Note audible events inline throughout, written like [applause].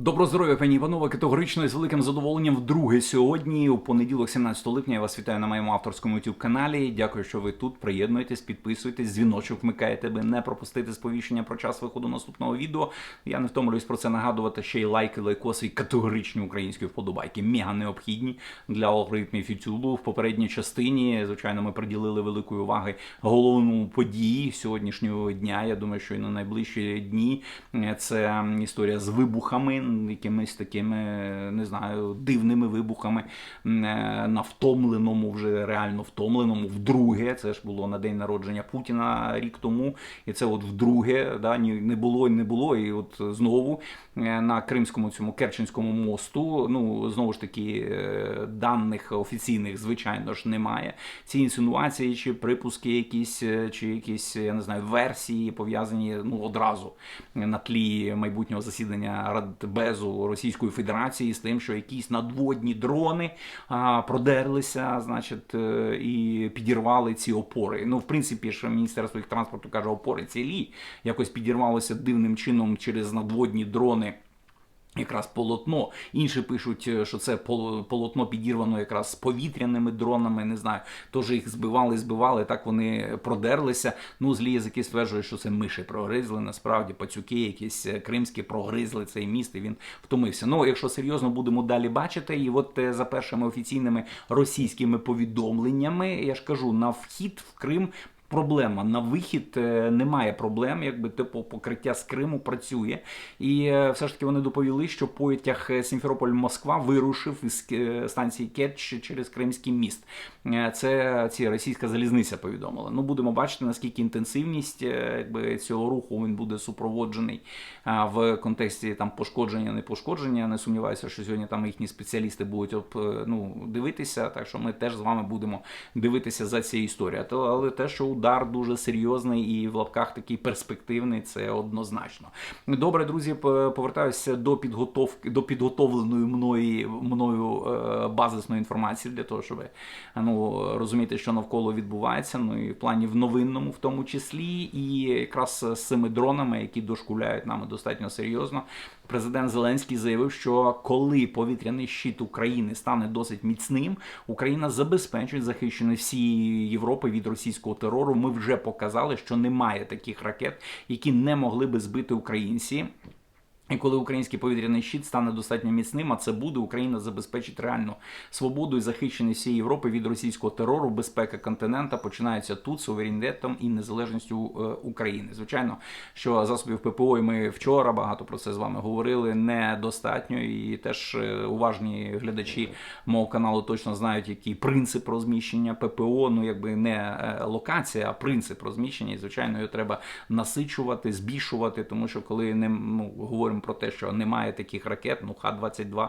Добро здоров'я, пані і панове, категорично і з великим задоволенням вдруге сьогодні, у понеділок, 17 липня. Я вас вітаю на моєму авторському youtube каналі. Дякую, що ви тут. Приєднуєтесь, підписуєтесь, дзвіночок вмикаєте, аби не пропустити сповіщення про час виходу наступного відео. Я не втомлююсь про це нагадувати. Ще й лайки, лайкоси і категоричні українські вподобайки. Мега необхідні для алгоритмів YouTube. В попередній частині, звичайно, ми приділили великої уваги головному події сьогоднішнього дня. Я думаю, що і на найближчі дні е, це історія з вибухами якимись такими, не знаю, дивними вибухами е, на втомленому, вже реально втомленому, вдруге. Це ж було на день народження Путіна рік тому, і це от вдруге, да, не було і не було. І от знову на Кримському цьому Керченському мосту, ну знову ж таки, е, даних офіційних, звичайно ж, немає. Ці інсинуації чи припуски, якісь, чи якісь, я не знаю, версії пов'язані ну одразу на тлі майбутнього засідання Радбезу Російської Федерації з тим, що якісь надводні дрони а, продерлися, значить, е, і підірвали ці опори. Ну, в принципі, ж міністерство їх транспорту каже, опори цілі якось підірвалося дивним чином через надводні дрони. Якраз полотно. Інші пишуть, е, що це полотно підірвано якраз з повітряними дронами. Не знаю, тож їх збивали, збивали. Так вони продерлися. Ну, злі язики стверджують, що це миші прогризли. Насправді пацюки, якісь е, кримські прогризли цей міст. і Він втомився. Ну, якщо серйозно будемо далі бачити, і от е, за першими офіційними російськими повідомленнями, я ж кажу, на вхід в Крим проблема. На вихід е, немає проблем, якби типу покриття з Криму працює. І е, все ж таки вони доповіли, що потяг е, Сімферополь-Москва вирушив із станції Кетч через Кримський міст. Це ці російська залізниця повідомила. Ну будемо бачити, наскільки інтенсивність якби цього руху він буде супроводжений в контексті там пошкодження, не пошкодження. Не сумніваюся, що сьогодні там їхні спеціалісти будуть ну, дивитися. Так що ми теж з вами будемо дивитися за цією історією. Але те, що удар дуже серйозний і в лапках такий перспективний, це однозначно. Добре, друзі, повертаюся до підготовки до підготовленої мною мною е, базисної інформації для того, щоб ну, розуміти, що навколо відбувається. Ну і в плані в новинному, в тому числі, і якраз з цими дронами, які дошкуляють нами достатньо серйозно. Президент Зеленський заявив, що коли повітряний щит України стане досить міцним, Україна забезпечить захищеність всієї Європи від російського терору ми вже показали, що немає таких ракет, які не могли би збити українці. І коли український повітряний щит стане достатньо міцним, а це буде, Україна забезпечить реальну свободу і захищеність всієї Європи від російського терору, безпека континента починається тут суверенітетом і незалежністю е, України. Звичайно, що засобів ППО і ми вчора багато про це з вами говорили. Недостатньо, і теж е, уважні глядачі мого каналу точно знають, який принцип розміщення ППО. Ну якби не е, локація, а принцип розміщення. І звичайно, його треба насичувати, збільшувати, тому що коли не ну, говоримо говоримо про те, що немає таких ракет, ну Х-22,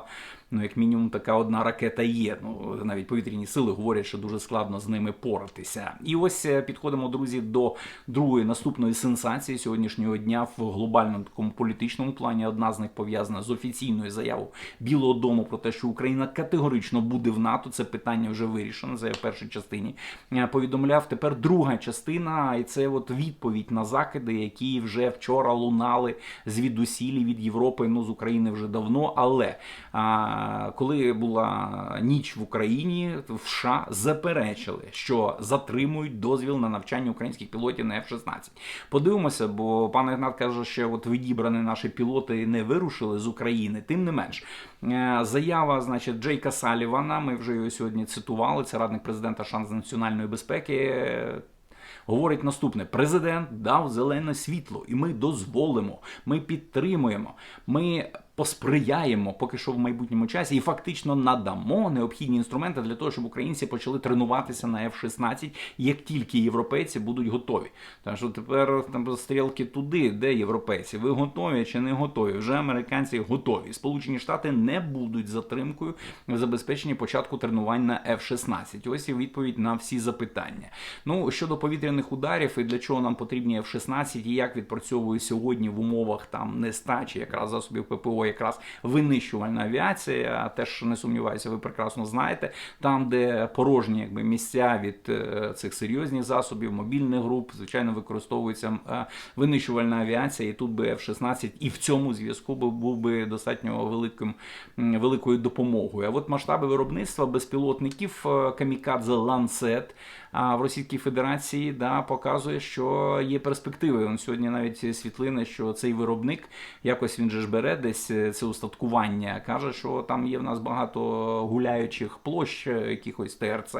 ну як мінімум, така одна ракета є. Ну навіть повітряні сили говорять, що дуже складно з ними поратися. І ось е, підходимо, друзі, до другої наступної сенсації сьогоднішнього дня в глобальному такому політичному плані. Одна з них пов'язана з офіційною заявою Білого Дому про те, що Україна категорично буде в НАТО. Це питання вже вирішено. Це в першій частині е, повідомляв. Тепер друга частина, і це от відповідь на закиди, які вже вчора лунали звідусілі від Європи, ну з України вже давно. Але а, коли була ніч в Україні, в США заперечили, що затримують дозвіл на навчання українських пілотів на F-16. Подивимося, бо пан Ігнат каже, що от відібрані наші пілоти не вирушили з України. Тим не менш, е, заява, значить, Джейка Салівана. Ми вже його сьогодні цитували. Це радник президента шанс національної безпеки говорить наступне: президент дав зелене світло, і ми дозволимо, ми підтримуємо. ми посприяємо поки що в майбутньому часі і фактично надамо необхідні інструменти для того, щоб українці почали тренуватися на F-16, як тільки європейці будуть готові. Так що тепер там стрілки туди, де європейці. Ви готові чи не готові? Вже американці готові. Сполучені Штати не будуть затримкою в забезпеченні початку тренувань на F-16. Ось і відповідь на всі запитання. Ну щодо повітряних ударів і для чого нам потрібні F-16 і як відпрацьовує сьогодні в умовах там нестачі якраз засобів ППО якраз винищувальна авіація. Теж не сумніваюся, ви прекрасно знаєте. Там, де порожні якби місця від е, цих серйозних засобів, мобільних груп, звичайно, використовується е, винищувальна авіація, і тут би F-16 і в цьому зв'язку був би достатньо великим великою допомогою. А от масштаби виробництва безпілотників е, камікадзе Ланцет а в Російській Федерації да, показує, що є перспективи. Он сьогодні навіть світлини, що цей виробник якось він же ж бере десь це устаткування. каже, що там є в нас багато гуляючих площ, е, якихось ТРЦ.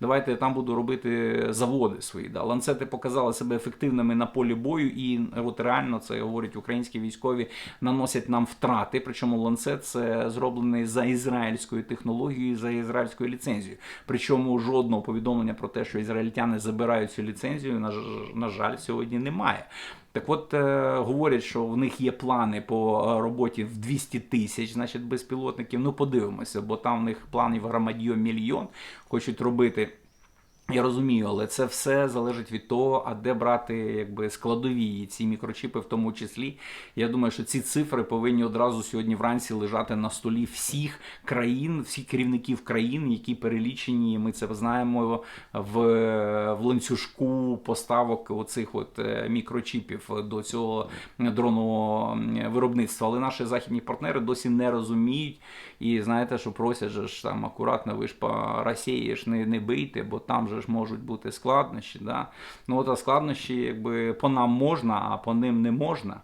Давайте там буду робити заводи свої. Да. Ланцети показали себе ефективними на полі бою, і от реально це говорять українські військові, наносять нам втрати. Причому ланцет це зроблений за ізраїльською технологією, за ізраїльською ліцензією. Причому жодного повідомлення про те, що ізраїльтяни забирають цю ліцензію, на жаль, сьогодні немає. Так от е, говорять, що в них є плани по е, роботі в 200 тисяч, значить, безпілотників. Ну, подивимося, бо там в них планів громадьо мільйон хочуть робити. Я розумію, але це все залежить від того, а де брати якби складові ці мікрочіпи, в тому числі. Я думаю, що ці цифри повинні одразу сьогодні вранці лежати на столі всіх країн, всіх керівників країн, які перелічені. Ми це знаємо в, в ланцюжку поставок оцих от е, мікрочіпів до цього дронового виробництва. Але наші західні партнери досі не розуміють і знаєте, що просять же ж там акуратно, ви ж по Росії ж не, не бийте, бо там же ж можуть бути складнощі. Да? Ну от а складнощі, якби по нам можна, а по ним не можна.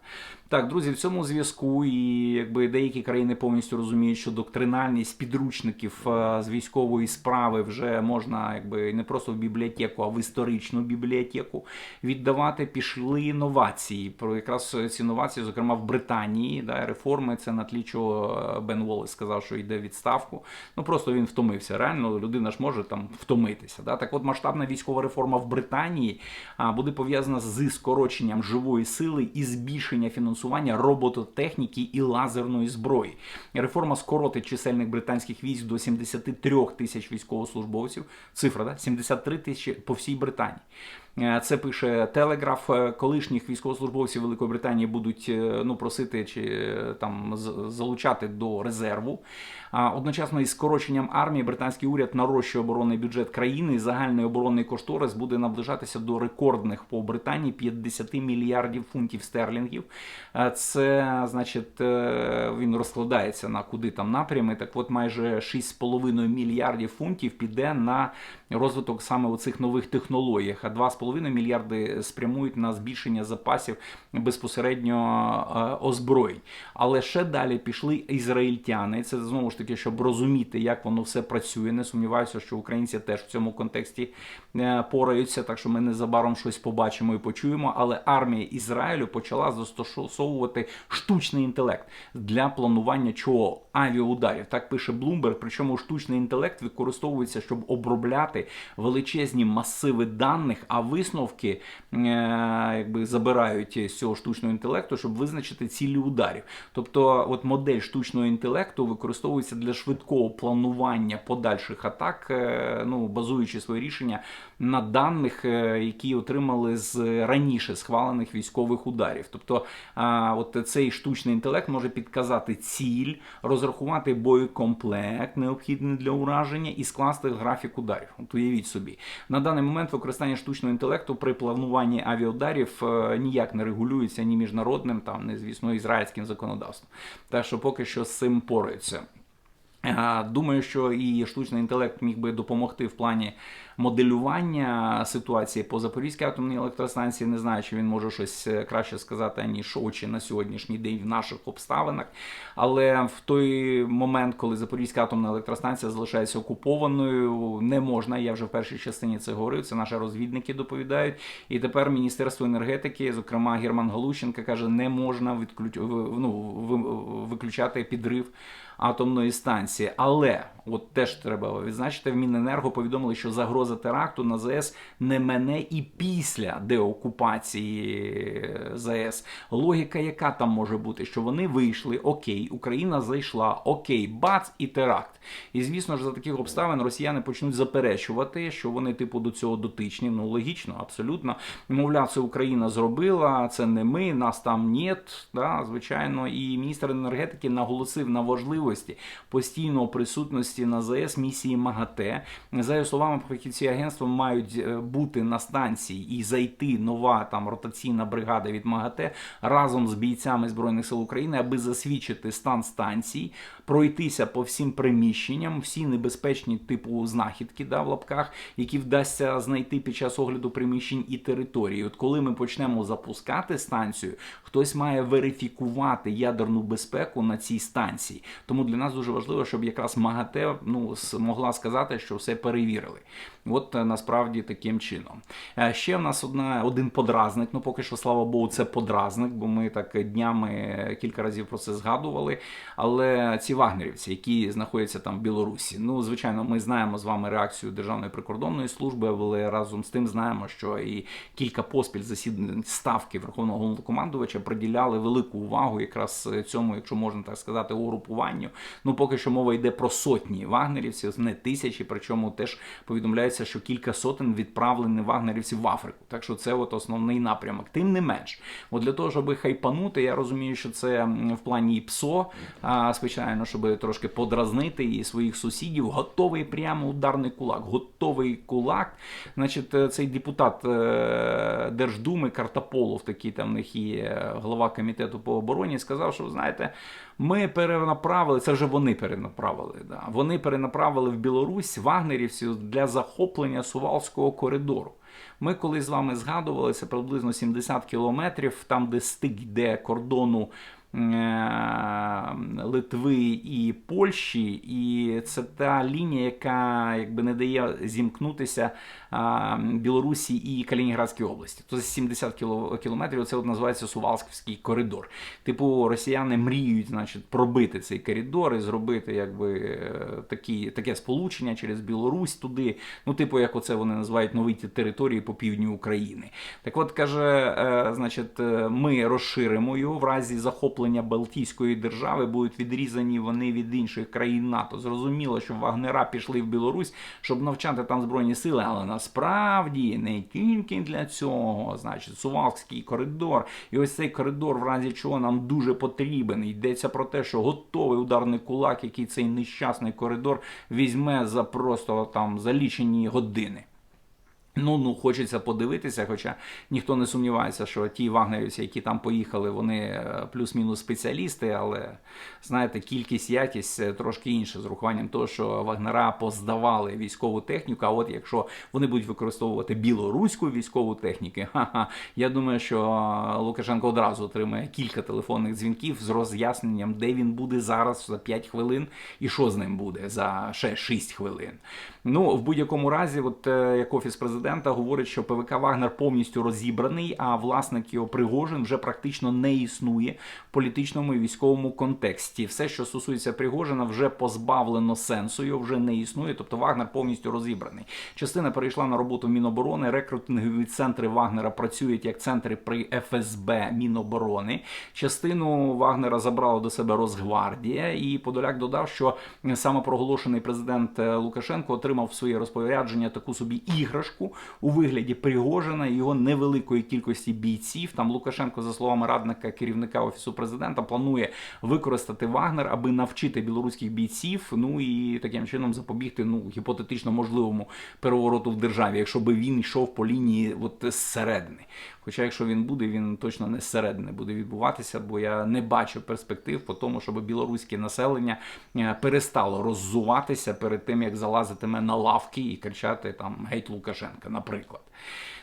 Так, друзі, в цьому зв'язку і якби деякі країни повністю розуміють, що доктринальність підручників е, з військової справи вже можна якби не просто в бібліотеку, а в історичну бібліотеку віддавати. Пішли інновації. Про якраз ці інновації, зокрема в Британії, да, реформи. Це на тлі чого е, Бен Волес сказав, що йде відставку. Ну просто він втомився. Реально людина ж може там втомитися. Да? Так, от масштабна військова реформа в Британії буде пов'язана з скороченням живої сили і збільшення фінансування робототехніки і лазерної зброї. Реформа скоротить чисельних британських військ до 73 тисяч військовослужбовців. Цифра, да? 73 тисячі по всій Британії. Е, Це пише Телеграф. Е, Колишніх військовослужбовців Великої Британії будуть е, ну просити чи там залучати до резерву. А одночасно із скороченням армії британський уряд нарощує оборонний бюджет країни. і Загальний оборонний кошторис буде наближатися до рекордних по Британії 50 мільярдів фунтів стерлінгів. Це значить він розкладається на куди там напрями. Так, от майже 6,5 мільярдів фунтів піде на розвиток саме оцих нових технологіях. А 2,5 мільярди спрямують на збільшення запасів безпосередньо е, озброєнь. Але ще далі пішли ізраїльтяни. Це знову ж таки, щоб розуміти, як воно все працює. Не сумніваюся, що українці теж в цьому контексті е, пораються. Так що ми незабаром щось побачимо і почуємо. Але армія Ізраїлю почала застосовувати штучний інтелект для планування чого авіаударів. Так пише Bloomberg. Причому штучний інтелект використовується, щоб обробляти величезні масиви даних, а висновки е, якби забирають з цього штучного інтелекту, щоб визначити цілі ударів. Тобто, от модель штучного інтелекту використовується для швидкого планування подальших атак, е, ну базуючи своє рішення на даних, е, які отримали з раніше схвалених військових ударів. Тобто, от цей штучний інтелект може підказати ціль, розрахувати боєкомплект, необхідний для ураження, і скласти графік ударів. От уявіть собі, на даний момент використання штучного інтелекту при плануванні авіаударів е, ніяк не регулюється ні міжнародним, там не звісно ізраїльським законодавством. Так що поки що з цим пораються. Е, Думаю, що і штучний інтелект міг би допомогти в плані моделювання ситуації по Запорізькій атомній електростанції. Не знаю, чи він може щось е, краще сказати, аніж очі на сьогоднішній день в наших обставинах. Але в той момент, коли Запорізька атомна електростанція залишається окупованою, не можна. Я вже в першій частині це говорив. Це наші розвідники доповідають. І тепер Міністерство енергетики, зокрема Герман Галущенко, каже, не можна відключ... ну, виключати підрив атомної станції. Але От теж треба відзначити. В Міненерго повідомили, що загроза теракту на ЗАЕС не мене і після деокупації ЗАЕС. Логіка, яка там може бути, що вони вийшли, окей, Україна зайшла, окей, бац і теракт. І звісно ж, за таких обставин росіяни почнуть заперечувати, що вони типу до цього дотичні. Ну логічно, абсолютно. Мовляв, це Україна зробила, це не ми, нас там нет. Да, звичайно, і міністр енергетики наголосив на важливості постійної присутності на ЗС місії МАГАТЕ. За його словами, фахівці агентства мають е, бути на станції і зайти нова там ротаційна бригада від МАГАТЕ разом з бійцями збройних сил України, аби засвідчити стан станцій, пройтися по всім приміщенням, всі небезпечні типу знахідки, да, в лапках, які вдасться знайти під час огляду приміщень і території. От коли ми почнемо запускати станцію, хтось має верифікувати ядерну безпеку на цій станції. Тому для нас дуже важливо, щоб якраз МАГАТЕ ну могла сказати, що все перевірили. От е, насправді таким чином. Е, Ще в нас одна один подразник. Ну поки що, слава Богу, це подразник, бо ми так днями кілька разів про це згадували. Але ці вагнерівці, які знаходяться там в Білорусі, ну звичайно, ми знаємо з вами реакцію Державної прикордонної служби, але разом з тим знаємо, що і кілька поспіль засідань ставки Верховного головнокомандувача приділяли велику увагу якраз цьому, якщо можна так сказати, угрупуванню. Ну поки що мова йде про сотні вагнерівців, не тисячі. Причому теж повідомляється, що кілька сотень відправлені вагнерівців в Африку. Так що це от основний напрямок. Тим не менш, от для того, щоб хайпанути, я розумію, що це в плані ПСО, звичайно, щоб трошки подразнити і своїх сусідів. Готовий прямо ударний кулак. Готовий кулак. Значить, е, цей депутат е, Держдуми Картаполов, такий там в них є голова комітету по обороні, сказав, що знаєте, ми перенаправили, це вже вони перенаправили. Да. Вони перенаправили в Білорусь вагнерівців для захоплення Сувалського коридору. Ми колись з вами згадували, це приблизно 70 кілометрів, там, де стик йде кордону Литви і Польщі, і це та лінія, яка якби не дає зімкнутися Білорусі і Калінінградській області. То 70 кілометрів це от називається Сувалський коридор. Типу, росіяни мріють, значить, пробити цей коридор і зробити якби такі, таке сполучення через Білорусь туди. Ну, типу, як оце вони називають нові території по півдню України. Так от каже, е, значить, е, ми розширимо його в разі захоплення Балтійської держави, будуть відрізані вони від інших країн НАТО. Зрозуміло, що вагнера пішли в Білорусь, щоб навчати там збройні сили, але насправді не тільки для цього, значить, Сувалський коридор. І ось цей коридор, в разі чого нам дуже потрібен. Йдеться про те, що готовий ударний кулак, який цей нещасний коридор візьме за просто там за лічені години. Ну, ну, хочеться подивитися, хоча ніхто не сумнівається, що ті вагнерівці, які там поїхали, вони е, плюс-мінус спеціалісти, але знаєте, кількість, якість е, трошки інша з урахуванням того, що вагнера поздавали військову техніку. А от якщо вони будуть використовувати білоруську військову техніку, [laughs] ха-ха, я думаю, що Лукашенко одразу отримає кілька телефонних дзвінків з роз'ясненням, де він буде зараз за 5 хвилин і що з ним буде за ще 6 хвилин. Ну, в будь-якому разі, от е, як офіс президента президента говорить, що ПВК Вагнер повністю розібраний, а власник його Пригожин вже практично не існує в політичному і військовому контексті. Все, що стосується Пригожина, вже позбавлено сенсу, його вже не існує. Тобто Вагнер повністю розібраний. Частина перейшла на роботу Міноборони. Рекрутингові центри Вагнера працюють як центри при ФСБ Міноборони. Частину Вагнера забрала до себе Росгвардія, і Подоляк додав, що самопроголошений президент Лукашенко отримав в своє розпорядження таку собі іграшку у вигляді Пригожина і його невеликої кількості бійців. Там Лукашенко, за словами радника керівника офісу президента, планує використати Вагнер, аби навчити білоруських бійців. Ну і таким чином запобігти ну гіпотетично можливому перевороту в державі, якщо би він йшов по лінії от зсередини. Хоча, якщо він буде, він точно не зсередини буде відбуватися, бо я не бачу перспектив по тому, щоб білоруське населення е, перестало роззуватися перед тим, як залазитиме на лавки і кричати там геть Лукашенка, наприклад.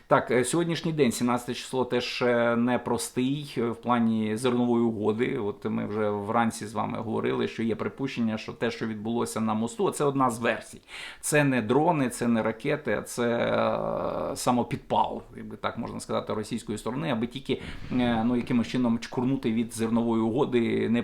Так, е, сьогоднішній день, 17 число, теж е, непростий е, в плані зернової угоди. От ми вже вранці з вами говорили, що є припущення, що те, що відбулося на мосту, це одна з версій. Це не дрони, це не ракети, а це самопідпал, якби так можна сказати, російської сторони, аби тільки ну якимось чином чкурнути від зернової угоди, не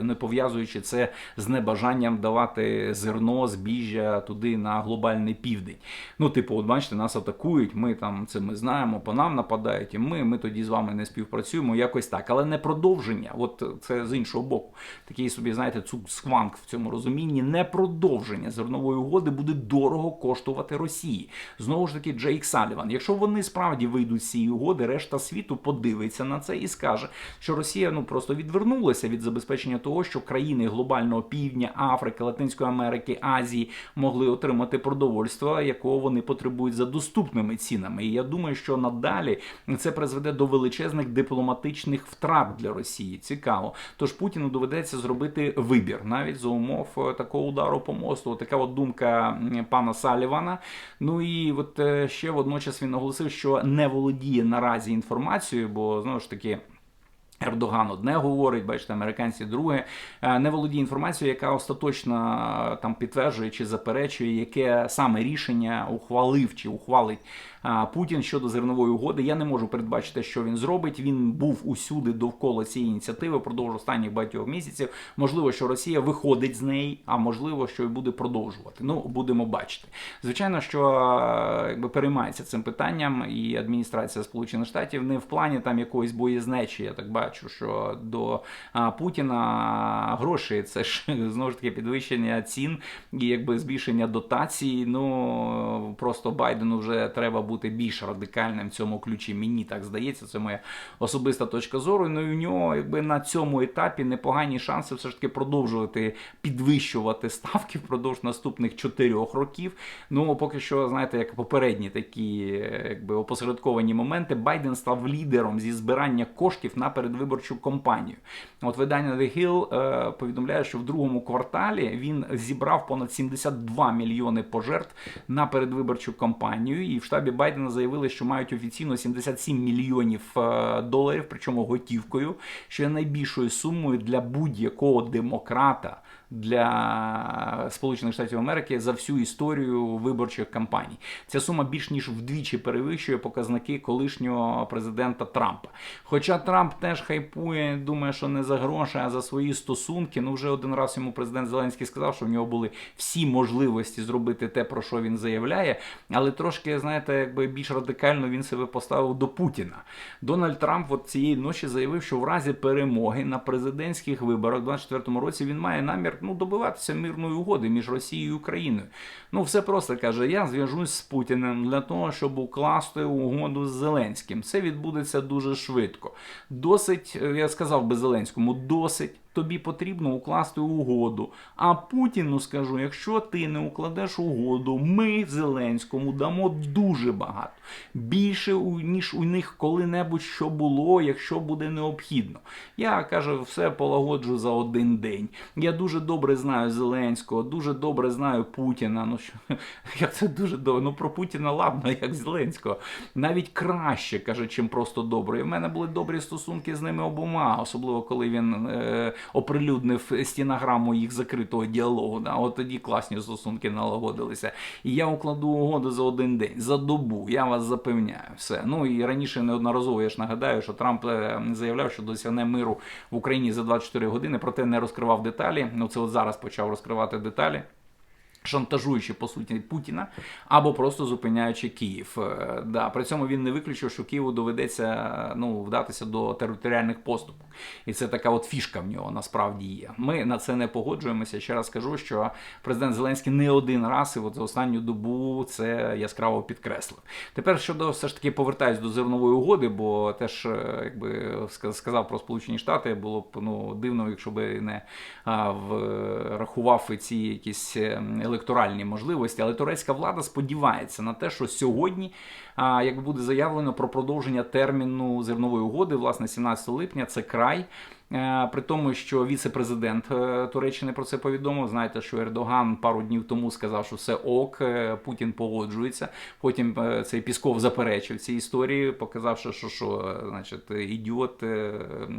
не пов'язуючи це з небажанням давати зерно, збіжжя туди на глобальний південь. Ну, типу, от бачите, нас атакують, ми там це ми знаємо, по нам нападають, і ми, ми тоді з вами не співпрацюємо, якось так. Але не продовження, от це з іншого боку. Такий собі, знаєте, цукскванг в цьому розумінні, не продовження зернової угоди буде дорого коштувати Росії. Знову ж таки, Джейк Саліван. Якщо вони справді вийдуть з цієї угоди, решта світу подивиться на це і скаже, що Росія ну просто відвернулася від забезпечення того, що країни глобального півдня, Африки, Латинської Америки, Азії могли отримати продовольство, якого вони потребують за доступними цінами. Я думаю, що надалі це призведе до величезних дипломатичних втрат для Росії. Цікаво. Тож Путіну доведеться зробити вибір навіть за умов е, такого удару по мосту. Така от думка пана Салівана. Ну і от е, ще водночас він наголосив, що не володіє наразі інформацією, бо знову ж таки. Ердоган одне говорить, бачите, американці друге Е, не володіє інформацією, яка остаточно там підтверджує чи заперечує, яке саме рішення ухвалив чи ухвалить Путін щодо зернової угоди. Я не можу передбачити, що він зробить. Він був усюди довкола цієї ініціативи впродовж останніх багатьох місяців. Можливо, що Росія виходить з неї, а можливо, що і буде продовжувати. Ну будемо бачити. Звичайно, що якби переймається цим питанням, і адміністрація Сполучених Штатів не в плані там якоїсь боєзнечі. Я так бачу, що до Путіна гроші це ж [laughs] знову ж таки підвищення цін і якби збільшення дотацій. Ну просто Байдену вже треба бути більш радикальним в цьому ключі. Мені так здається, це моя особиста точка зору. Ну і у нього якби на цьому етапі непогані шанси все ж таки продовжувати підвищувати ставки впродовж наступних чотирьох років. Ну поки що, знаєте, як попередні такі якби опосередковані моменти, Байден став лідером зі збирання коштів на передвиборчу кампанію. От видання The Hill е, повідомляє, що в другому кварталі він зібрав понад 72 мільйони пожертв на передвиборчу кампанію. І в штабі Байдена заявили, що мають офіційно 77 мільйонів е, доларів, причому готівкою, що є найбільшою сумою для будь-якого демократа. Для Сполучених Штатів Америки за всю історію виборчих кампаній ця сума більш ніж вдвічі перевищує показники колишнього президента Трампа. Хоча Трамп теж хайпує, думає, що не за гроші, а за свої стосунки. Ну вже один раз йому президент Зеленський сказав, що в нього були всі можливості зробити те, про що він заявляє, але трошки, знаєте, якби більш радикально він себе поставив до Путіна. Дональд Трамп от цієї ночі заявив, що в разі перемоги на президентських виборах у 2024 році він має намір ну добиватися мирної угоди між Росією і Україною. Ну все просто каже: я зв'яжусь з Путіним для того, щоб укласти угоду з Зеленським. Це відбудеться дуже швидко. Досить, е, я сказав би Зеленському, досить. Тобі потрібно укласти угоду. А Путіну скажу: якщо ти не укладеш угоду, ми Зеленському дамо дуже багато. Більше ніж у них коли-небудь що було, якщо буде необхідно. Я кажу, все полагоджу за один день. Я дуже добре знаю Зеленського, дуже добре знаю Путіна. Ну що [laughs] як це дуже добре? Ну про Путіна ладно, [laughs] як Зеленського. Навіть краще каже, чим просто добре. І в мене були добрі стосунки з ними обома, особливо коли він. Е оприлюднив стінограму їх закритого діалогу. Да? От тоді класні стосунки налагодилися. І я укладу угоду за один день, за добу. Я вас запевняю, все. Ну і раніше неодноразово я ж нагадаю, що Трамп е, заявляв, що досягне миру в Україні за 24 години, проте не розкривав деталі. Ну це от зараз почав розкривати деталі. Шантажуючи по суті Путіна або просто зупиняючи Київ. Е, да, При цьому він не виключив, що Києву доведеться ну, вдатися до територіальних поступок. І це така от фішка в нього насправді є. Ми на це не погоджуємося. Ще раз кажу, що президент Зеленський не один раз і от за останню добу це яскраво підкреслив. Тепер щодо все ж таки повертаюсь до зернової угоди, бо теж е, якби сказав про Сполучені Штати, було б ну дивно, якщо би не а, врахував ці якісь електоральні можливості, але турецька влада сподівається на те, що сьогодні, як буде заявлено про продовження терміну зернової угоди, власне, 17 липня, це край. Е, При тому, що віце-президент е, Туреччини про це повідомив. Знаєте, що Ердоган пару днів тому сказав, що все ок, е, Путін погоджується. Потім цей Пісков заперечив ці історії, показавши, що що, значить, ідіот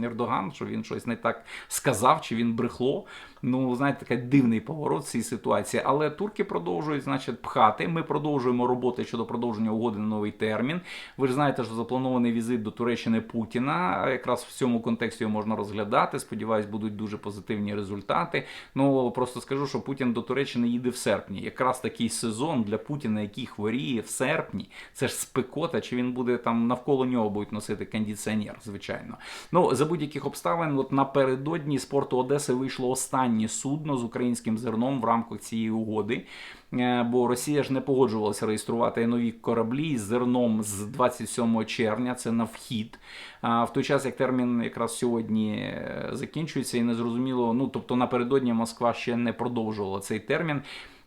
Ердоган, що він щось не так сказав, чи він брехло. Ну, знаєте, такий дивний поворот цій ситуації. Але турки продовжують, значить, пхати. Ми продовжуємо роботи щодо продовження угоди на новий термін. Ви ж знаєте, що запланований візит до Туреччини Путіна. Якраз в цьому контексті його можна розглядати. Сподіваюсь, будуть дуже позитивні результати. Ну просто скажу, що Путін до Туреччини їде в серпні. Якраз такий сезон для Путіна, який хворіє в серпні. Це ж спекота, чи він буде там навколо нього будуть носити кондиціонер, звичайно. Ну за будь-яких обставин, от напередодні з порту Одеси вийшло останнє судно з українським зерном в рамках цієї угоди. Е, Бо Росія ж не погоджувалася реєструвати нові кораблі з зерном з 27 червня. Це на вхід. А в той час як термін якраз сьогодні е, закінчується, і незрозуміло. Ну тобто напередодні Москва ще не продовжувала цей термін.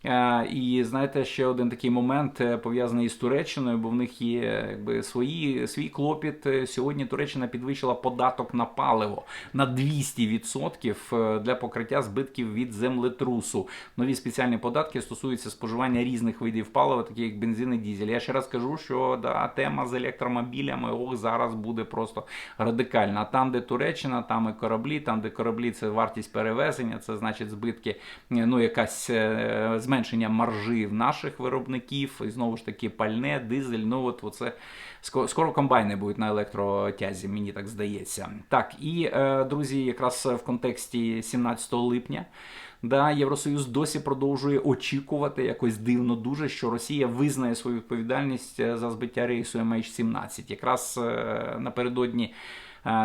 Е, І знаєте, ще один такий момент е, пов'язаний із Туреччиною, бо в них є якби свої свій клопіт. Е, Сьогодні Туреччина підвищила податок на паливо на 200% е, для покриття збитків від землетрусу. Нові спеціальні податки стосуються споживання різних видів палива, такі як бензин і дізель. Я ще раз кажу, що да, тема з електромобілями ох, зараз буде просто радикальна. Там, де Туреччина, там і кораблі, там, де кораблі, це вартість перевезення, це значить збитки, ну якась е, зменшення маржі в наших виробників, і знову ж таки пальне, дизель. Ну от оце скоро, комбайни будуть на електротязі, мені так здається. Так, і е, друзі, якраз в контексті 17 липня. Да, Євросоюз досі продовжує очікувати якось дивно дуже, що Росія визнає свою відповідальність е, за збиття рейсу MH17. Якраз е, напередодні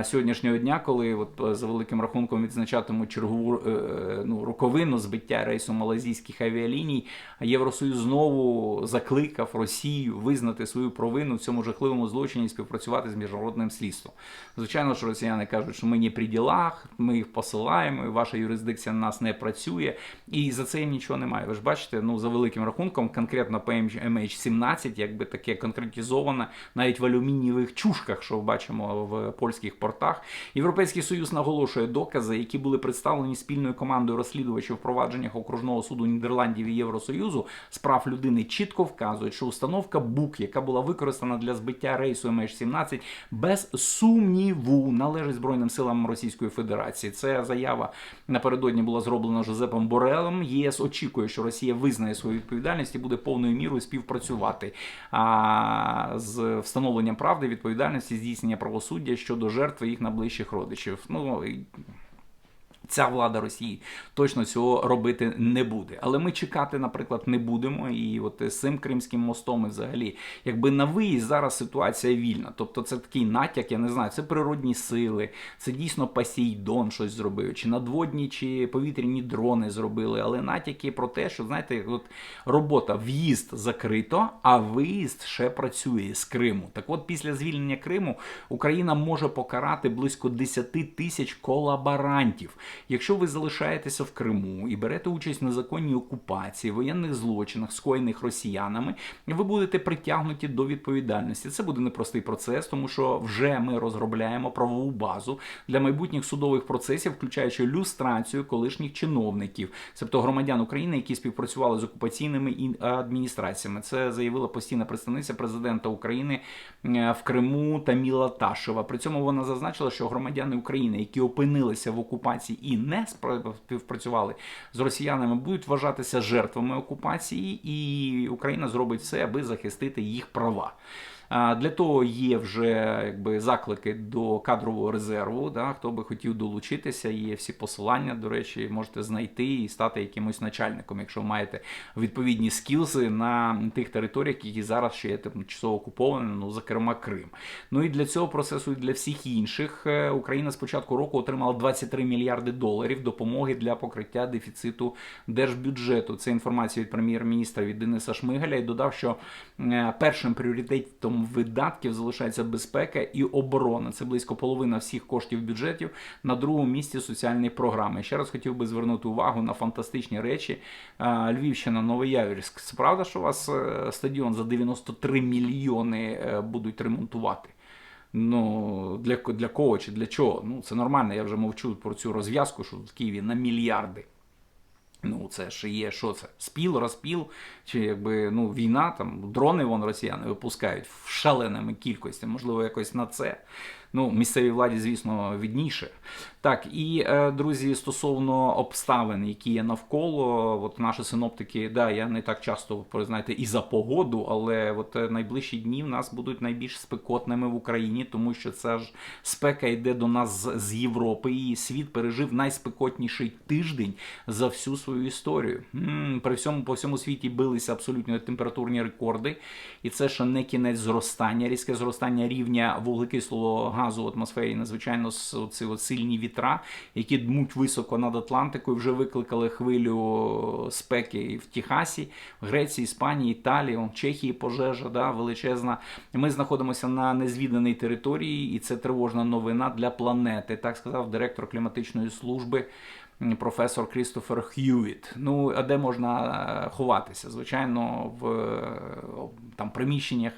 сьогоднішнього дня, коли от е, за великим рахунком відзначатимуть чергову е, ну, роковину збиття рейсу малазійських авіаліній, Євросоюз знову закликав Росію визнати свою провину в цьому жахливому злочині і співпрацювати з міжнародним слідством. Звичайно, що росіяни кажуть, що ми не при ділах, ми їх посилаємо, і ваша юрисдикція на нас не працює, і за це їм нічого немає. Ви ж бачите, ну за великим рахунком, конкретно по MH17, якби таке конкретизоване навіть в алюмінієвих чушках, що бачимо в польських портах. Європейський союз наголошує докази, які були представлені спільною командою розслідувачів провадженнях окружного суду Нідерландів і Євросоюзу з прав людини, чітко вказують, що установка БУК, яка була використана для збиття рейсу MH17, без сумніву належить Збройним силам Російської Федерації. Це заява напередодні була зроблена Жозепом Борелем. ЄС очікує, що Росія визнає свою відповідальність і буде повною мірою співпрацювати а, з встановленням правди, відповідальності, здійснення правосуддя щодо жертв і їх найближчих родичів. Ну Ця влада Росії точно цього робити не буде. Але ми чекати, наприклад, не будемо. І от з цим Кримським мостом, і взагалі, якби на виїзд зараз ситуація вільна. Тобто, це такий натяк, я не знаю, це природні сили, це дійсно Пасейдон щось зробив, чи надводні, чи повітряні дрони зробили. Але натяки про те, що знаєте, от робота в'їзд закрито, а виїзд ще працює з Криму. Так от, після звільнення Криму Україна може покарати близько 10 тисяч колаборантів. Якщо ви залишаєтеся в Криму і берете участь в незаконній окупації, воєнних злочинах, скоєних росіянами, ви будете притягнуті до відповідальності. Це буде непростий процес, тому що вже ми розробляємо правову базу для майбутніх судових процесів, включаючи люстрацію колишніх чиновників, тобто громадян України, які співпрацювали з окупаційними і- адміністраціями. Це заявила постійна представниця президента України е, в Криму Таміла Ташева. При цьому вона зазначила, що громадяни України, які опинилися в окупації і не співпрацювали з росіянами, будуть вважатися жертвами окупації, і Україна зробить все, аби захистити їх права. Для того є вже якби заклики до кадрового резерву. Да, хто би хотів долучитися, є всі посилання. До речі, можете знайти і стати якимось начальником, якщо маєте відповідні скілзи на тих територіях, які зараз ще є тимчасово окуповані, ну зокрема Крим. Ну і для цього процесу, і для всіх інших, е, Україна з початку року отримала 23 мільярди доларів допомоги для покриття дефіциту держбюджету. Це інформація від прем'єр-міністра від Дениса Шмигаля і додав, що е, першим пріоритетом видатків залишається безпека і оборона. Це близько половина всіх коштів бюджетів. На другому місці соціальні програми. Ще раз хотів би звернути увагу на фантастичні речі. Львівщина, Новоявірськ. Це правда, що у вас е, стадіон за 93 мільйони е, будуть ремонтувати? Ну, для, для кого чи для чого? Ну, це нормально, я вже мовчу про цю розв'язку, що в Києві на мільярди. Ну, це ж є, що це? Спіл, розпіл, чи якби ну, війна, там дрони вон росіяни випускають в шаленими кількостями, можливо, якось на це. Ну, місцевій владі, звісно, відніше. Так, і е, друзі, стосовно обставин, які є навколо, от наші синоптики, да, я не так часто знаєте, і за погоду, але от е, найближчі дні в нас будуть найбільш спекотними в Україні, тому що це ж спека йде до нас з, Європи, і світ пережив найспекотніший тиждень за всю свою історію. при всьому по всьому світі билися абсолютно температурні рекорди, і це ще не кінець зростання, різке зростання рівня вуглекислого газу в атмосфері, надзвичайно от сильні вітра, які дмуть високо над Атлантикою, вже викликали хвилю спеки в Техасі, в Греції, Іспанії, Італії, он, Чехії пожежа да, величезна. Ми знаходимося на незвіданій території, і це тривожна новина для планети. Так сказав директор кліматичної служби. Професор Крістофер Х'юіт. Ну, а де можна е, ховатися? Звичайно, в е, там приміщеннях,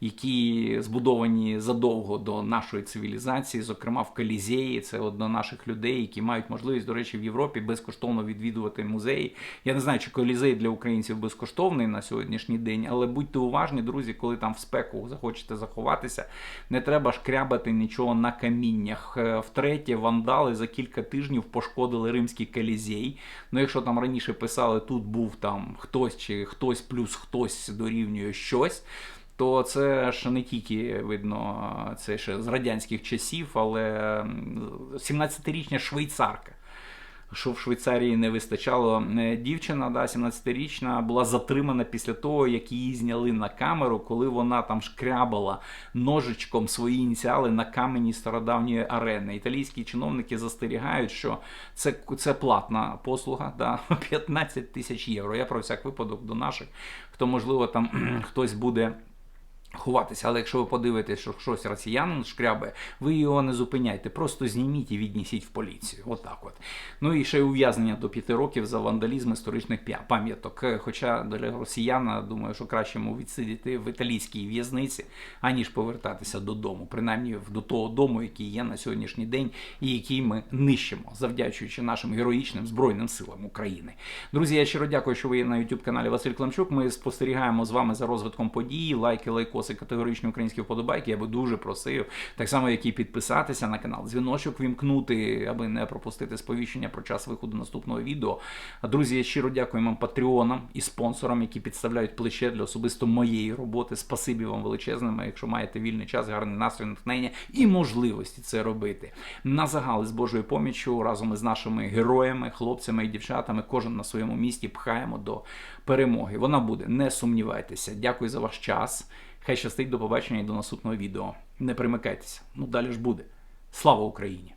які збудовані задовго до нашої цивілізації, зокрема в Колізеї. Це до наших людей, які мають можливість, до речі, в Європі безкоштовно відвідувати музеї. Я не знаю, чи колізей для українців безкоштовний на сьогоднішній день, але будьте уважні, друзі, коли там в спеку захочете заховатися, не треба шкрябати нічого на каміннях. Е, Втретє, вандали за кілька тижнів пошкодили римський колізей. Ну, якщо там раніше писали, тут був там хтось чи хтось плюс хтось дорівнює щось. То це ж не тільки видно, це ще з радянських часів, але м, 17-річна швейцарка. Що в Швейцарії не вистачало Е, дівчина, да, 17-річна, була затримана після того, як її зняли на камеру, коли вона там шкрябала ножичком свої ініціали на камені стародавньої арени. Італійські чиновники застерігають, що це, це платна послуга, да, [laughs] 15 тисяч євро. Я про всяк випадок до наших, хто можливо там [clears throat] хтось буде ховатися. Але якщо ви подивитесь, що щось росіянин шкрябе, ви його не зупиняйте, просто зніміть і віднесіть в поліцію. Отак от. Ну і ще й ув'язнення до п'яти років за вандалізм історичних пам'яток. Е, Хоча для росіяна, думаю, що краще йому відсидіти в італійській в'язниці, аніж повертатися додому, принаймні до того дому, який є на сьогоднішній день, і який ми нищимо, завдячуючи нашим героїчним збройним силам України. Друзі, я щиро дякую, що ви є на youtube каналі Василь Климчук. Ми спостерігаємо з вами за розвитком подій. Лайки, лайкоси, категоричні українські вподобайки. Я би дуже просив, так само як і підписатися на канал, дзвіночок вімкнути, аби не пропустити сповіщення про час виходу наступного відео. Друзі, я щиро дякую вам патреонам і спонсорам, які підставляють плече для особисто моєї роботи. Спасибі вам величезними, якщо маєте вільний час, гарний настрій, натхнення і можливості це робити. На загал з Божою поміччю разом із нашими героями, хлопцями і дівчатами, кожен на своєму місці пхаємо до перемоги. Вона буде, не сумнівайтеся. Дякую за ваш час. Хай щастить до побачення і до наступного відео. Не примикайтеся. Ну далі ж буде. Слава Україні!